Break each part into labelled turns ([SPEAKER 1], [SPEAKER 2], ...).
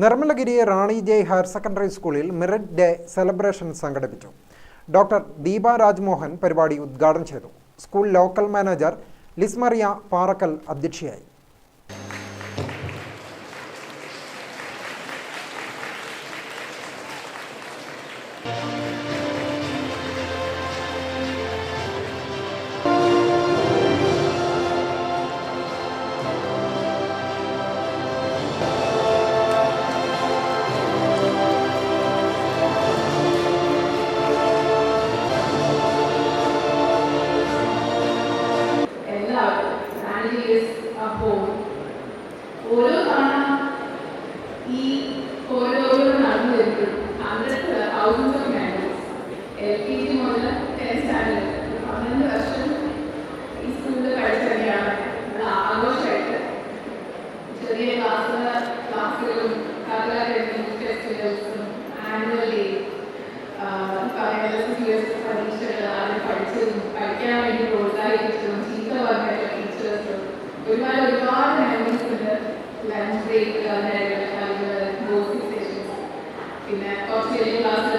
[SPEAKER 1] Nirmalagiri Rani J higher secondary സ്കൂളിൽ merit day celebration സംഘടിപ്പിച്ചു. Doctor Deepa Rajmohan പരിപാടി ഉദ്ഘാടനം ചെയ്തു. School local manager Lismaria Parakkal അധ്യക്ഷയായി.
[SPEAKER 2] പഠിച്ചതും പഠിക്കാൻ വേണ്ടി പ്രോത്സാഹിപ്പിച്ചതും ചീത്ത പറഞ്ഞിട്ടുള്ള ടീച്ചേഴ്സും ഒരുപാട് ഒരുപാട് മെമ്മറീസ് ഉണ്ട്. ലഞ്ച് ബ്രേക്ക് അതുപോലെ ഗോസിംഗ് സെഷൻസ് പിന്നെ കുറച്ച് ചെറിയ ക്ലാസ്സുകൾ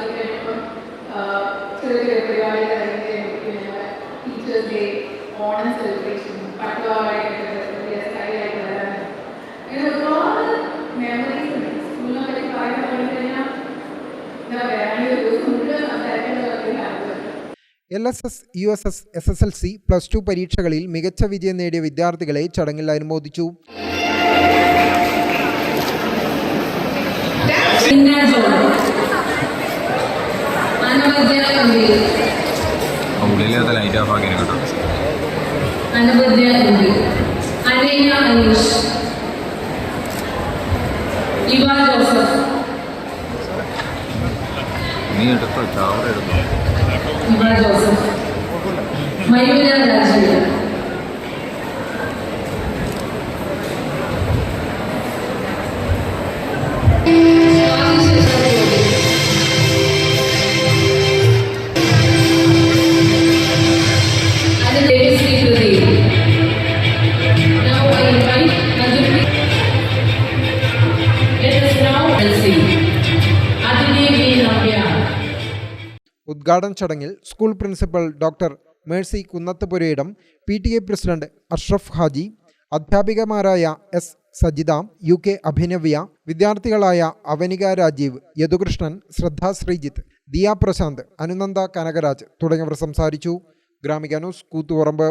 [SPEAKER 1] L S S U S S S S L C plus two പരീക്ഷകളിൽ മികച്ച വിജയം നേടിയ വിദ്യാർത്ഥികളെ ചടങ്ങിൽ അനുമോദിച്ചു.
[SPEAKER 3] നീ എടുത്തോ? ചാവറ എടുത്തോ?
[SPEAKER 4] ജോസഫ് മയൂര
[SPEAKER 1] ഉദ്ഘാടന ചടങ്ങിൽ school principal doctor Mercy Kunnathupurayidam P T A president Ashraf Haji അധ്യാപികമാരായ S Sajitha U K Abhinavya വിദ്യാർത്ഥികളായ Avanika Rajeev Yadukrishnan Shraddha Sreejith Diya Prashanth Anunanda Kanakaraj തുടങ്ങിയവർ സംസാരിച്ചു. ഗ്രാമിക ന്യൂസ് കൂത്തുപറമ്പ്